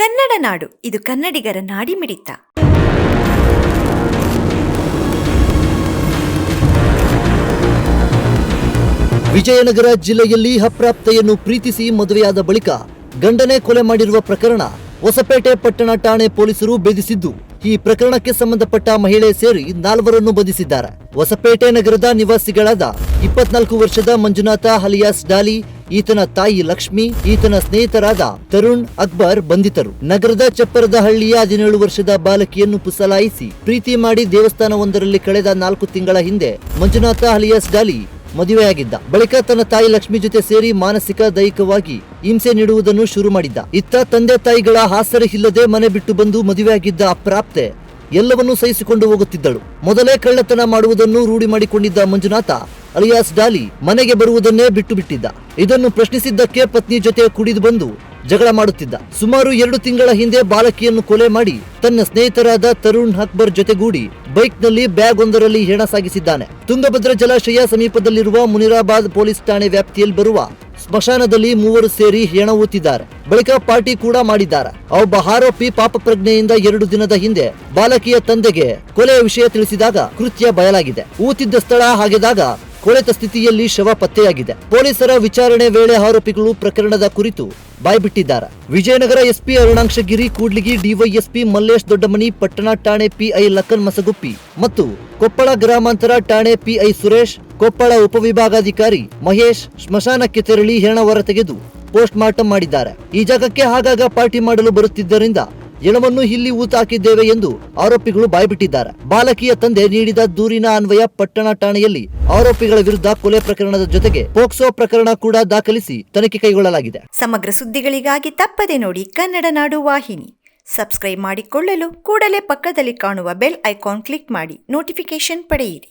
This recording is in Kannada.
ಕನ್ನಡ ನಾಡು, ಇದು ಕನ್ನಡಿಗರ ನಾಡಿಮಿಡಿತ ವಿಜಯನಗರ ಜಿಲ್ಲೆಯಲ್ಲಿ ಅಪ್ರಾಪ್ತೆಯನ್ನು ಪ್ರೀತಿಸಿ ಮದುವೆಯಾದ ಬಳಿಕ ಗಂಡನೇ ಕೊಲೆ ಮಾಡಿರುವ ಪ್ರಕರಣ ಹೊಸಪೇಟೆ ಪಟ್ಟಣ ಠಾಣೆ ಪೊಲೀಸರು ಭೇದಿಸಿದ್ದು, ಈ ಪ್ರಕರಣಕ್ಕೆ ಸಂಬಂಧಪಟ್ಟ ಮಹಿಳೆ ಸೇರಿ ನಾಲ್ವರನ್ನು ಬಂಧಿಸಿದ್ದಾರೆ. ಹೊಸಪೇಟೆ ನಗರದ ನಿವಾಸಿಗಳಾದ ಇಪ್ಪತ್ನಾಲ್ಕು ವರ್ಷದ ಮಂಜುನಾಥ ಹಲಿಯಾಸ್ ಡಾಲಿ ಈತನ ತಾಯಿ ಲಕ್ಷ್ಮಿ, ಈತನ ಸ್ನೇಹಿತರಾದ ತರುಣ್, ಅಕ್ಬರ್ ಬಂಧಿತರು. ನಗರದ ಚಪ್ಪರದ ಹಳ್ಳಿಯ ಹದಿನೇಳು ವರ್ಷದ ಬಾಲಕಿಯನ್ನು ಪುಸಲಾಯಿಸಿ ಪ್ರೀತಿ ಮಾಡಿ ದೇವಸ್ಥಾನವೊಂದರಲ್ಲಿ ಕಳೆದ ನಾಲ್ಕು ತಿಂಗಳ ಹಿಂದೆ ಮಂಜುನಾಥ ಅಲಿಯಾಸ್ ಡಾಲಿ ಮದುವೆಯಾಗಿದ್ದ. ಬಳಿಕ ತನ್ನ ತಾಯಿ ಲಕ್ಷ್ಮಿ ಜೊತೆ ಸೇರಿ ಮಾನಸಿಕ ದೈಹಿಕವಾಗಿ ಹಿಂಸೆ ನೀಡುವುದನ್ನು ಶುರು ಮಾಡಿದ್ದ. ಇತ್ತ ತಂದೆ ತಾಯಿಗಳ ಹಾಸರ ಇಲ್ಲದೆ ಮನೆ ಬಿಟ್ಟು ಬಂದು ಮದುವೆಯಾಗಿದ್ದ ಅಪ್ರಾಪ್ತೆ ಎಲ್ಲವನ್ನೂ ಸಹಿಸಿಕೊಂಡು ಹೋಗುತ್ತಿದ್ದಳು. ಮೊದಲೇ ಕಳ್ಳತನ ಮಾಡುವುದನ್ನು ರೂಢಿ ಮಾಡಿಕೊಂಡಿದ್ದ ಮಂಜುನಾಥ, ಅಲಿಯಾಸ್ ಡಾಲಿ ಮನೆಗೆ ಬರುವುದನ್ನೇ ಬಿಟ್ಟು ಬಿಟ್ಟಿದ್ದ ಇದನ್ನು ಪ್ರಶ್ನಿಸಿದ್ದಕ್ಕೆ ಪತ್ನಿ ಜೊತೆ ಕುಡಿದು ಬಂದು ಜಗಳ ಮಾಡುತ್ತಿದ್ದ. ಸುಮಾರು ಎರಡು ತಿಂಗಳ ಹಿಂದೆ ಬಾಲಕಿಯನ್ನು ಕೊಲೆ ಮಾಡಿ ತನ್ನ ಸ್ನೇಹಿತರಾದ ತರುಣ್ ಅಕ್ಬರ್ ಜೊತೆಗೂಡಿ ಬೈಕ್ನಲ್ಲಿ ಬ್ಯಾಗ್ ಒಂದರಲ್ಲಿ ಹೆಣ ಸಾಗಿಸಿದ್ದಾನೆ. ತುಂಗಭದ್ರಾ ಜಲಾಶಯ ಸಮೀಪದಲ್ಲಿರುವ ಮುನಿರಾಬಾದ್ ಪೊಲೀಸ್ ಠಾಣೆ ವ್ಯಾಪ್ತಿಯಲ್ಲಿ ಬರುವ ಸ್ಮಶಾನದಲ್ಲಿ ಮೂವರು ಸೇರಿ ಹೆಣ ಊತಿದ್ದಾರೆ. ಬಳಿಕ ಪಾರ್ಟಿ ಕೂಡ ಮಾಡಿದ್ದಾರೆ. ಒಬ್ಬ ಆರೋಪಿ ಪಾಪ ಪ್ರಜ್ಞೆಯಿಂದ ಎರಡು ದಿನದ ಹಿಂದೆ ಬಾಲಕಿಯ ತಂದೆಗೆ ಕೊಲೆಯ ವಿಷಯ ತಿಳಿಸಿದಾಗ ಕೃತ್ಯ ಬಯಲಾಗಿದೆ. ಊತಿದ್ದ ಸ್ಥಳ ಹಾಗೆದಾಗ ಕೊಳೆತ ಸ್ಥಿತಿಯಲ್ಲಿ ಶವ ಪತ್ತೆಯಾಗಿದೆ. ಪೊಲೀಸರ ವಿಚಾರಣೆ ವೇಳೆ ಆರೋಪಿಗಳು ಪ್ರಕರಣದ ಕುರಿತು ಬಾಯ್ಬಿಟ್ಟಿದ್ದಾರೆ. ವಿಜಯನಗರ ಎಸ್ಪಿ ಅರುಣಾಂಶಗಿರಿ, ಕೂಡ್ಲಿಗಿ ಡಿವೈಎಸ್ಪಿ ಮಲ್ಲೇಶ್ ದೊಡ್ಡಮನಿ, ಪಟ್ಟಣ ಠಾಣೆ ಪಿಐ ಲಕ್ಕನ್ ಮಸಗುಪ್ಪಿ ಮತ್ತು ಕೊಪ್ಪಳ ಗ್ರಾಮಾಂತರ ಠಾಣೆ ಪಿಐ ಸುರೇಶ್ ಕೊಪ್ಪಳ ಉಪವಿಭಾಗಾಧಿಕಾರಿ ಮಹೇಶ್ ಸ್ಮಶಾನಕ್ಕೆ ತೆರಳಿ ಹೆಣ ಹೊರತೆಗೆದು ಪೋಸ್ಟ್ ಮಾರ್ಟಂ ಮಾಡಿದ್ದಾರೆ. ಈ ಜಾಗಕ್ಕೆ ಆಗಾಗ ಪಾರ್ಟಿ ಮಾಡಲು ಬರುತ್ತಿದ್ದರಿಂದ ಎಣವನ್ನು ಇಲ್ಲಿ ಊತ ಹಾಕಿದ್ದೇವೆ ಎಂದು ಆರೋಪಿಗಳು ಬಾಯ್ಬಿಟ್ಟಿದ್ದಾರೆ. ಬಾಲಕಿಯ ತಂದೆ ನೀಡಿದ ದೂರಿನ ಅನ್ವಯ ಪಟ್ಟಣ ಠಾಣೆಯಲ್ಲಿ ಆರೋಪಿಗಳ ವಿರುದ್ಧ ಕೊಲೆ ಪ್ರಕರಣದ ಜೊತೆಗೆ ಪೋಕ್ಸೋ ಪ್ರಕರಣ ಕೂಡ ದಾಖಲಿಸಿ ತನಿಖೆ ಕೈಗೊಳ್ಳಲಾಗಿದೆ. ಸಮಗ್ರ ಸುದ್ದಿಗಳಿಗಾಗಿ ತಪ್ಪದೆ ನೋಡಿ ಕನ್ನಡ ನಾಡು ವಾಹಿನಿ. ಸಬ್ಸ್ಕ್ರೈಬ್ ಮಾಡಿಕೊಳ್ಳಲು ಕೂಡಲೇ ಪಕ್ಕದಲ್ಲಿ ಕಾಣುವ ಬೆಲ್ ಐಕಾನ್ ಕ್ಲಿಕ್ ಮಾಡಿ ನೋಟಿಫಿಕೇಶನ್ ಪಡೆಯಿರಿ.